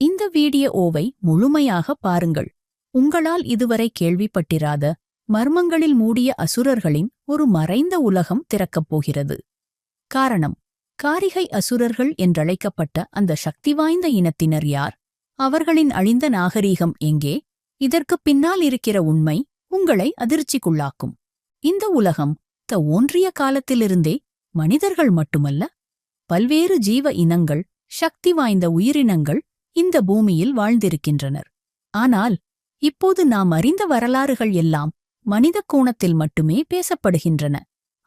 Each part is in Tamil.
இந்த வீடியோவை முழுமையாக பாருங்கள். உங்களால் இதுவரை கேள்விப்பட்டிராத மர்மங்களில் மூடிய அசுரர்களின் ஒரு மறைந்த உலகம் திறக்கப் போகிறது. காரணம் காரிகை அசுரர்கள் என்றழைக்கப்பட்ட அந்த சக்தி வாய்ந்த இனத்தினர் யார்? அவர்களின் அழிந்த நாகரீகம் எங்கே? இதற்குப் பின்னால் இருக்கிற உண்மை உங்களை அதிர்ச்சிக்குள்ளாக்கும். இந்த உலகம் த ஒன்றிய காலத்திலிருந்தே மனிதர்கள் மட்டுமல்ல பல்வேறு ஜீவ இனங்கள் சக்தி வாய்ந்த உயிரினங்கள் இந்த பூமியில் வாழ்ந்திருக்கின்றனர். ஆனால் இப்போது நாம் அறிந்த வரலாறுகள் எல்லாம் மனித கோணத்தில் மட்டுமே பேசப்படுகின்றன.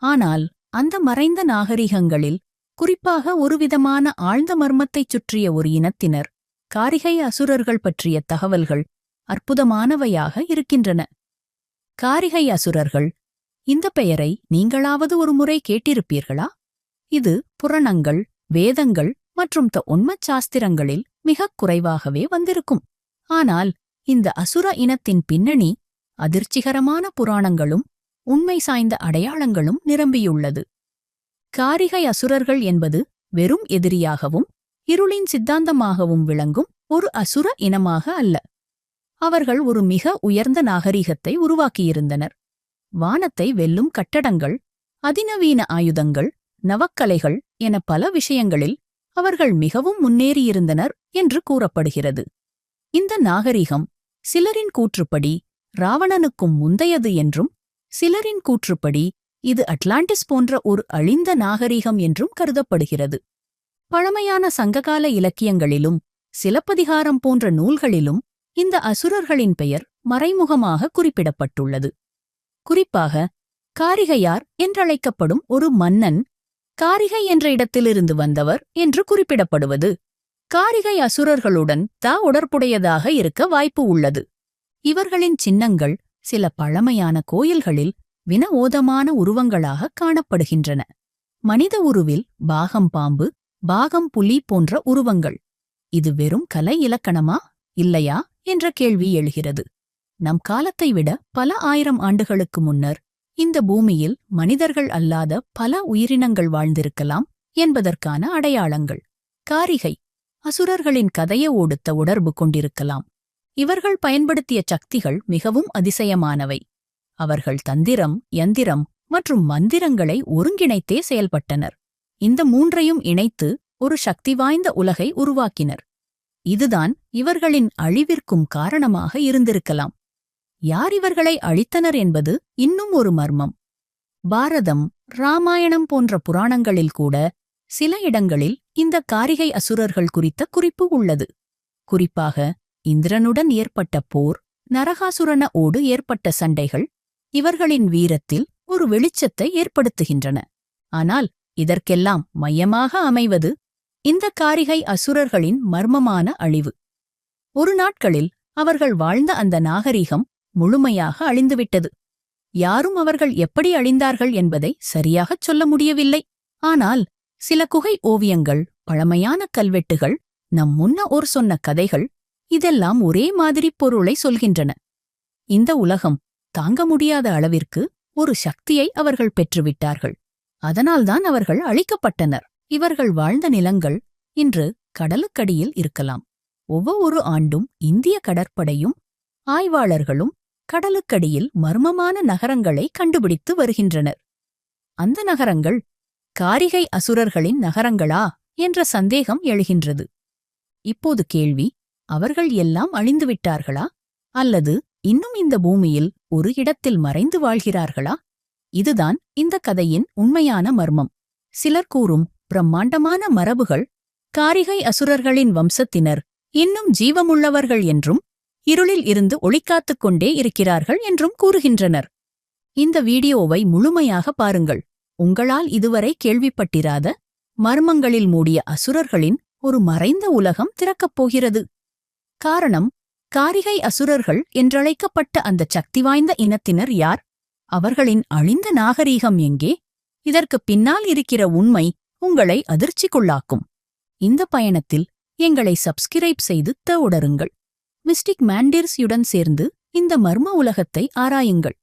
ஆனால் அந்த மறைந்த நாகரிகங்களில் குறிப்பாக ஒருவிதமான ஆழ்ந்த மர்மத்தைச் சுற்றிய ஒரு இனத்தினர் காரிகை அசுரர்கள் பற்றிய தகவல்கள் அற்புதமானவையாக இருக்கின்றன. காரிகை அசுரர்கள் இந்த பெயரை நீங்களாவது ஒரு முறை கேட்டிருப்பீர்களா? இது புராணங்கள் வேதங்கள் மற்றும் த உண்மச் சாஸ்திரங்களில் மிகக் குறைவாகவே வந்திருக்கும். ஆனால் இந்த அசுர இனத்தின் பின்னணி அதிர்ச்சிகரமான புராணங்களும் உண்மை சாய்ந்த அடையாளங்களும் நிரம்பியுள்ளது. காரிகை அசுரர்கள் என்பது வெறும் எதிரியாகவும் இருளின் சித்தாந்தமாகவும் விளங்கும் ஒரு அசுர இனமாக அல்ல. அவர்கள் ஒரு மிக உயர்ந்த நாகரிகத்தை உருவாக்கியிருந்தனர். வானத்தை வெல்லும் கட்டடங்கள் அதிநவீன ஆயுதங்கள் நவக்கலைகள் என பல விஷயங்களில் அவர்கள் மிகவும் முன்னேறியிருந்தனர் என்று கூறப்படுகிறது. இந்த நாகரிகம் சிலரின் கூற்றுப்படி ராவணனுக்கும் முந்தையது என்றும் சிலரின் கூற்றுப்படி இது அட்லாண்டிஸ் போன்ற ஒரு அழிந்த நாகரிகம் என்றும் கருதப்படுகிறது. பழமையான சங்ககால இலக்கியங்களிலும் சிலப்பதிகாரம் போன்ற நூல்களிலும் இந்த அசுரர்களின் பெயர் மறைமுகமாக குறிப்பிடப்பட்டுள்ளது. குறிப்பாக காரிகையார் என்றழைக்கப்படும் ஒரு மன்னன் காரிகை என்ற இடத்திலிருந்து வந்தவர் என்று குறிப்பிடப்படுவது. காரிகை அசுரர்களுடன் தா உடற்புடையதாக இருக்க வாய்ப்பு உள்ளது. இவர்களின் சின்னங்கள் சில பழமையான கோயில்களில் வினவோதமான உருவங்களாக காணப்படுகின்றன. மனித உருவில் பாகம் பாம்பு பாகம் புலி போன்ற உருவங்கள். இது வெறும் கலை இலக்கணமா இல்லையா? என்ற கேள்வி எழுகிறது. நம் காலத்தை விட பல ஆயிரம் ஆண்டுகளுக்கு முன்னர் இந்த பூமியில் மனிதர்கள் அல்லாத பல உயிரினங்கள் வாழ்ந்திருக்கலாம் என்பதற்கான அடையாளங்கள். காரிகை. அசுரர்களின் கதையை ஓடுத்த உணர்வு கொண்டிருக்கலாம். இவர்கள் பயன்படுத்திய சக்திகள் மிகவும் அதிசயமானவை. அவர்கள் தந்திரம் யந்திரம் மற்றும் மந்திரங்களை ஒருங்கிணைத்தே செயல்பட்டனர். இந்த மூன்றையும் இணைத்து ஒரு சக்தி வாய்ந்த உலகை உருவாக்கினர். இதுதான் இவர்களின் அழிவிற்கும் காரணமாக இருந்திருக்கலாம். யார் இவர்களை அழித்தனர் என்பது இன்னும் ஒரு மர்மம். பாரதம் ராமாயணம் போன்ற புராணங்களில் கூட சில இடங்களில் இந்த காரிகை அசுரர்கள் குறித்த குறிப்பு உள்ளது. குறிப்பாக இந்திரனுடன் ஏற்பட்ட போர் நரகாசுரன ஓடு ஏற்பட்ட சண்டைகள் இவர்களின் வீரத்தில் ஒரு வெளிச்சத்தை ஏற்படுத்துகின்றன. ஆனால் இதற்கெல்லாம் மையமாக அமைவது இந்த காரிகை அசுரர்களின் மர்மமான அழிவு. ஒரு நாட்களில் அவர்கள் வாழ்ந்த அந்த நாகரிகம் முழுமையாக அழிந்துவிட்டது. யாரும் அவர்கள் எப்படி அழிந்தார்கள் என்பதை சரியாகச் சொல்ல முடியவில்லை. ஆனால் சில குகை ஓவியங்கள் பழமையான கல்வெட்டுகள் நம் முன்ன ஒரு சொன்ன கதைகள் இதெல்லாம் ஒரே மாதிரி பொருளை சொல்கின்றன. இந்த உலகம் தாங்க முடியாத அளவிற்கு ஒரு சக்தியை அவர்கள் பெற்றுவிட்டார்கள். அதனால்தான் அவர்கள் அழிக்கப்பட்டனர். இவர்கள் வாழ்ந்த நிலங்கள் இன்று கடலுக்கடியில் இருக்கலாம். ஒவ்வொரு ஆண்டும் இந்திய கடற்படையும் ஆய்வாளர்களும் கடலுக்கடியில் மர்மமான நகரங்களை கண்டுபிடித்து வருகின்றனர். அந்த நகரங்கள் காரிகை அசுரர்களின் நகரங்களா என்ற சந்தேகம் எழுகின்றது. இப்போது கேள்வி அவர்கள் எல்லாம் அழிந்துவிட்டார்களா அல்லது இன்னும் இந்த பூமியில் ஒரு இடத்தில் மறைந்து வாழ்கிறார்களா? இதுதான் இந்த கதையின் உண்மையான மர்மம். சிலர் கூறும் பிரம்மாண்டமான மரபுகள் காரிகை அசுரர்களின் வம்சத்தினர் இன்னும் ஜீவமுள்ளவர்கள் என்றும் இருளில் இருந்து ஒளிக்காத்துக் கொண்டே இருக்கிறார்கள் என்றும் கூறுகின்றனர். இந்த வீடியோவை முழுமையாக பாருங்கள். உங்களால் இதுவரை கேள்விப்பட்டிராத மர்மங்களில் மூடிய அசுரர்களின் ஒரு மறைந்த உலகம் திறக்கப் போகிறது. காரணம் காரிகை அசுரர்கள் என்றழைக்கப்பட்ட அந்த சக்தி வாய்ந்த இனத்தினர் யார்? அவர்களின் அழிந்த நாகரீகம் எங்கே? இதற்குப் பின்னால் இருக்கிற உண்மை உங்களை அதிர்ச்சிக்குள்ளாக்கும். இந்த பயணத்தில் எங்களை சப்ஸ்கிரைப் செய்து தவுடருங்கள் மிஸ்டிக் மாண்டிர்ஸ்யுடன் சேர்ந்து இந்த மர்ம உலகத்தை ஆராயுங்கள்.